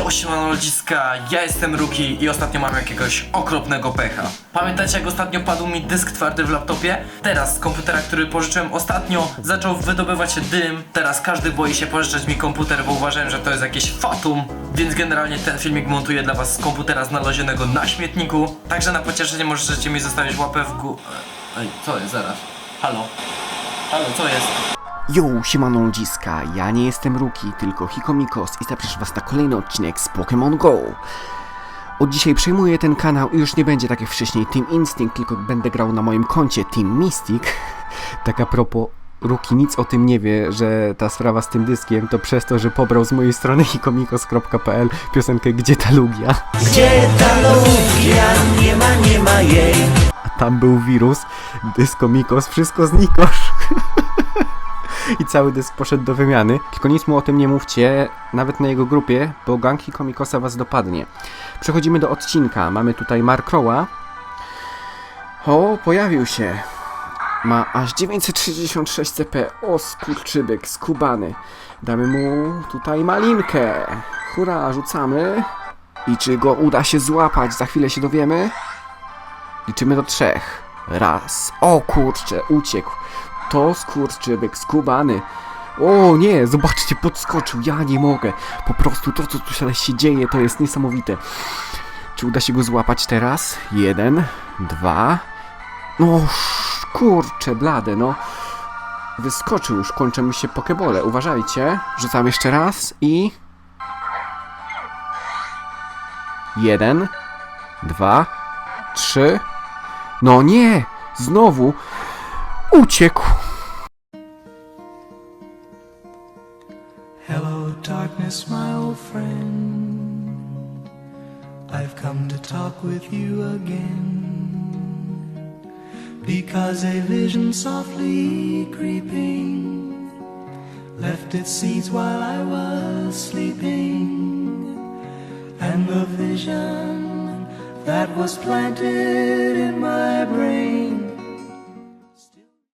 Yo, ludziska, ja jestem Ruki i ostatnio mam jakiegoś okropnego pecha. Pamiętacie jak ostatnio padł mi dysk twardy w laptopie? Teraz z komputera, który pożyczyłem ostatnio, zaczął wydobywać się dym. Teraz każdy boi się pożyczać mi komputer, bo uważałem, że to jest jakieś fatum. Więc generalnie ten filmik montuję dla was z komputera znalezionego na śmietniku. Także na pocieszenie możecie mi zostawić łapę w górę. Ej, co jest zaraz? Halo? Halo, co jest? Yo, siemano ludziska, ja nie jestem Ruki, tylko Hikomikos i zapraszam was na kolejny odcinek z Pokémon GO. Od dzisiaj przejmuję ten kanał i już nie będzie tak jak wcześniej Team Instinct, tylko będę grał na moim koncie Team Mystic. Tak a propos, Ruki nic o tym nie wie, że ta sprawa z tym dyskiem to przez to, że pobrał z mojej strony hikomikos.pl piosenkę Gdzie ta Lugia? Gdzie ta Lugia? Nie ma, nie ma jej. A tam był wirus, dyskomikos, wszystko znikosz. I cały dysk poszedł do wymiany. Tylko nic mu o tym nie mówcie, nawet na jego grupie, bo gang Hikomikosa was dopadnie. Przechodzimy do odcinka. Mamy tutaj Markroła. O, pojawił się. Ma aż 966 CP. O, skurczybyk, skubany. Damy mu tutaj malinkę. Hurra, rzucamy. I czy go uda się złapać? Za chwilę się dowiemy. Liczymy do trzech. Raz. O kurczę, uciekł. To skurczybyk, skubany. O nie, zobaczcie, podskoczył. Ja nie mogę. Po prostu to, co tu się- dzieje, to jest niesamowite. Czy uda się go złapać teraz? Jeden, dwa. No, kurczę, blade, no. Wyskoczył już, kończą mi się pokebole. Uważajcie. Rzucam jeszcze raz i... Jeden, dwa, trzy. No nie! Znowu! Uciekł! Hello, darkness, my old friend. I've come to talk with you again. Because a vision softly creeping left its seeds while I was sleeping. And the vision that was planted in my brain